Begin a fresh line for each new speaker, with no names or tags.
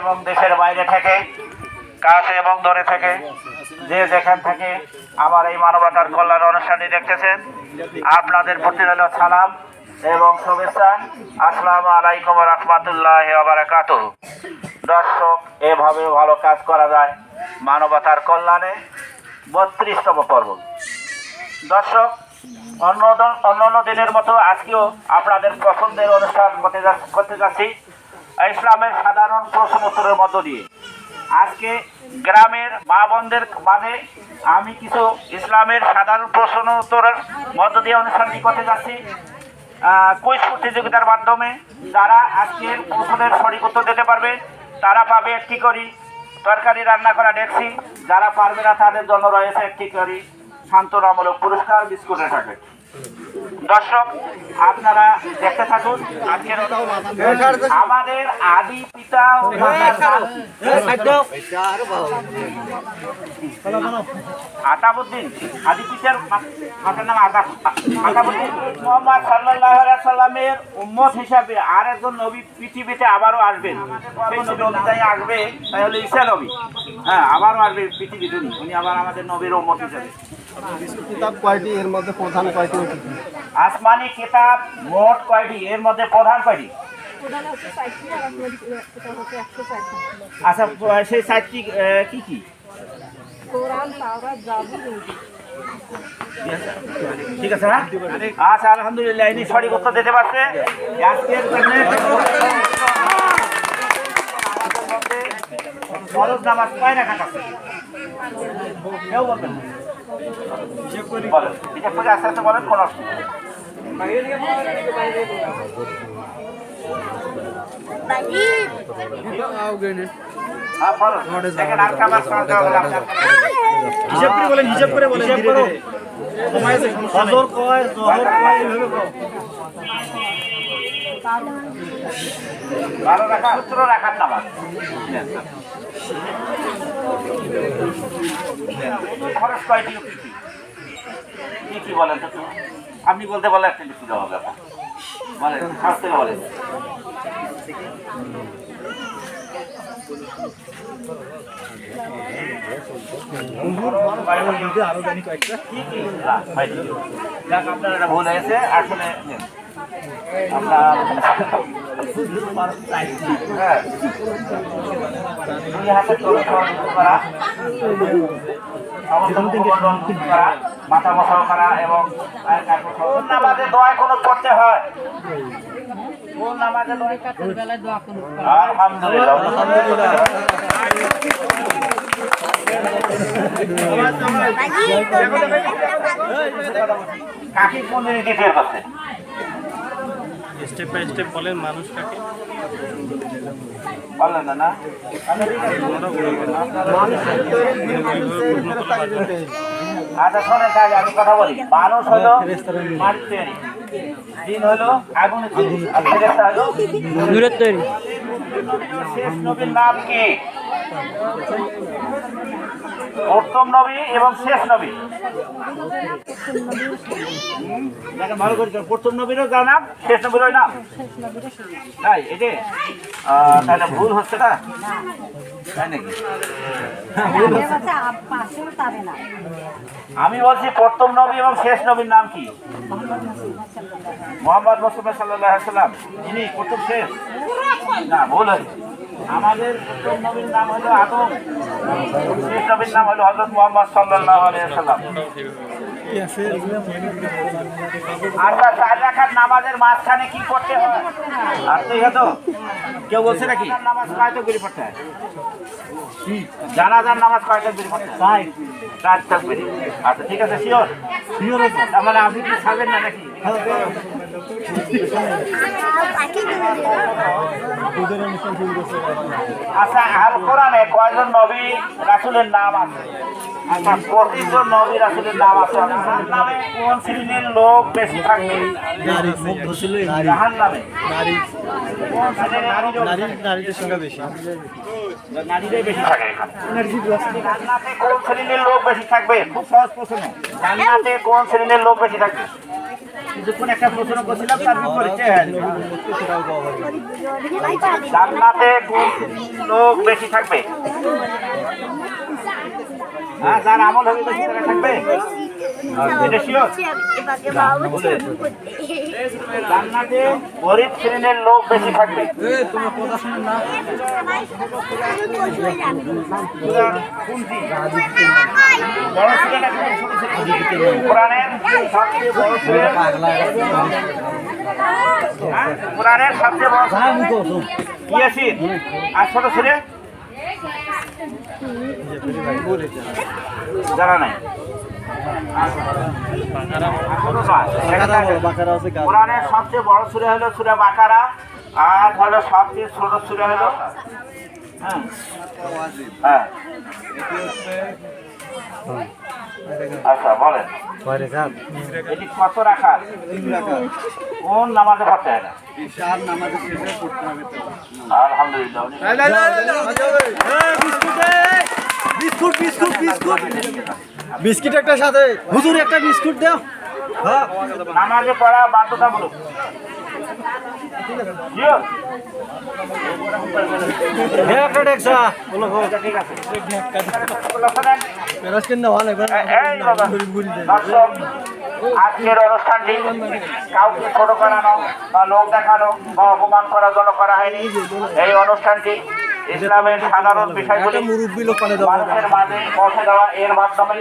এবং দেশের বাইরে থেকে, কাছে এবং দূরে থেকে, যে যেখান থেকে আমার এই মানবতার কল্যাণ অনুষ্ঠানটি দেখতেছেন, আপনাদের প্রতি রইল সালাম এবং শুভেচ্ছা। আসসালামু আলাইকুম রহমতুল্লাহ বারাকাতু দর্শক এভাবে ভালো কাজ করা যায় মানবতার কল্যাণে। বত্রিশতম পর্ব। দর্শক অন্য অন্য দিনের মতো আজকেও আপনাদের পছন্দের অনুষ্ঠান করতে যাচ্ছি। ইসলামের সাধারণ প্রশ্ন উত্তরের মধ্য দিয়ে। আজকে গ্রামের মা বোনদের মাঝে আমি কিছু ইসলামের সাধারণ প্রশ্ন উত্তরের মধ্য দিয়ে অনুষ্ঠানটি করতে যাচ্ছি। কুইজ প্রতিযোগিতার মাধ্যমে যারা আজকের প্রশ্নের সঠিক উত্তর দিতে পারবে, তারা পাবে একটি করি তরকারি রান্না করা ডেকসি যারা পারবে না, তাদের জন্য রয়েছে একটি করি সান্ত্বনামূলক পুরস্কার, বিস্কুটের প্যাকেট। দর্শক, আপনারা দেখতে থাকুন, আজকের আমাদের আদি পিতা আতাবুদ্দিন, আদি পিতার নাম আতা আতাবুদ্দিন। মোহাম্মদ আলাইহি সাল্লামের উম্মত হিসাবে আর একজন নবী পৃথিবীতে আবারও আসবেন। সেই নবী অনুযায়ী আসবে, তাই হলো ঈসা নবী। হ্যাঁ আবারও আসবে পৃথিবীতে উনি আবার আমাদের নবীর উম্মত হিসাবে।
কিতাব কয়টি? এর মধ্যে প্রধান কয়টি?
আসমানি কিতাব মোট কয়টি? এর মধ্যে প্রধান কয়টি? আচ্ছা সেই সাইটটি কি কি? ঠিক আছে হ্যাঁ? আচ্ছা আলহামদুলিল্লাহ ইনি সঠিক উত্তর দিতে পারছে। আজকের ফরজ নামাজ কয় আছে? কেউ বলবেন না। বলেন করে আস্তে আস্তে বলেন কোনো
হিসাব করে বলেন হিসাব করে বলেন
হিসাব করো।
হজর কয় জহর কয় এইভাবে
সতেরো রাখার নামাজ খরচ কয়টি কি কি? কি কি বলেন তো তুমি? আপনি বলতে বলে একটা লিখে দেওয়া হবে আপনার। বলেন থেকে
আরও জানি কয়েকটা।
আপনার এটা ভুল হয়েছে আসলে হ্যাঁ। দুই হাতে করা করা, মাথা বসাও করা এবং নামাজে দোয়া কোনো পড়তে হয় কাকি কোন
স্টেপ বাই স্টেপ বলেন মানুষ কাকে
আচ্ছা শোনেন কাজ আমি কথা বলি। মানুষ হলো তৈরি। দিন হলো ফেরেশতা হলো
নূরের তৈরি।
শেষ নবীর নাম কি? প্রথম নবী এবং শেষ নবী। দেখেন ভালো করে প্রথম নবীরও যার নাম শেষ নবীরও নাম। তাই আহ, তাহলে ভুল হচ্ছে না? তাই নাকি? আমি বলছি প্রথম নবী এবং শেষ নবীর নাম কি? মোহাম্মদ মুস্তফা সাল্লাহ সাল্লাম যিনি প্রথম শেষ? না ভুল হয়েছে। আমাদের নবীর নাম হলো আদম শেষ নবীর নাম হলো হজরত মোহাম্মদ সাল্লাহ চার রাখার নামাজের মাঝখানে কি করতে হয়? আর তো ইহা তো কেউ বলছে নাকি? নামাজ কয়টা করে পড়তে হয়? জানাজার নামাজ কয়টা করে পড়তে হয়? চার। তাকবির। আচ্ছা ঠিক আছে শিওর? শিওর তার মানে আপনি কি ছাড়বেন না নাকি? আচ্ছা আর কোরআনে কয়জন নবী রাসূলের নাম আছে? আচ্ছা প্রতিজন নবী রাসূলের নাম আছে। নামে কোন শ্রেণির লোক বেশি থাকবে? নামে কোন শ্রেণির নারী লোক
নারীদের সংখ্যা বেশি।
নারীরাই বেশি থাকে কোন শ্রেণির লোক বেশি থাকবে? খুব সহজ প্রশ্ন। জান্নাতে কোন শ্রেণির লোক বেশি থাকবে? কিছুক্ষণ একটা প্রশ্ন করছিলাম, তার বিপরীতে। জান্নাতে কোন লোক বেশি থাকবে হ্যাঁ যার আমল হবে, বেশি থাকবে? জান্নাতে গরিব শ্রেণির লোক বেশি থাকবে। কোনটি? বড় ছেলে। না? কোরআনের সবচেয়ে বড় হ্যাঁ? কোরআনের সবচেয়ে বড় ইয়াসিন আর ছোট ছেলে? জানা নাই। কোরআনের সবচেয়ে বড় সুরে হলো সুরে বাকারা আর হলো সবচেয়ে ছোট সুরে হলো হ্যাঁ হ্যাঁ আচ্ছা বলেন এটি কত রাখার কোন নামাজে পড়তে হয় না আলহামদুলিল্লাহ
বিস্কুট বিস্কুট বিস্কুট বিস্কিট একটা সাথে। হুজুর একটা বিস্কুট দাও। হ্যাঁ।
নামাজে পড়া বাধ্যতামূলক Sure?
হে একটা দেখছা বলো গো
ঠিক আছে লক্ষ্য দেন।
পেরাস কিন দাও না
এই বাবা, দর্শক, আজকের অনুষ্ঠানটি কাউকে ছোট করানো বা লোক দেখানো বা অপমান করার জন্য করা হয়নি। এই অনুষ্ঠানটি ইসলামের সাধারণ বিষয়গুলি মানুষের মাঝে পৌঁছে দেওয়া এর মাধ্যমে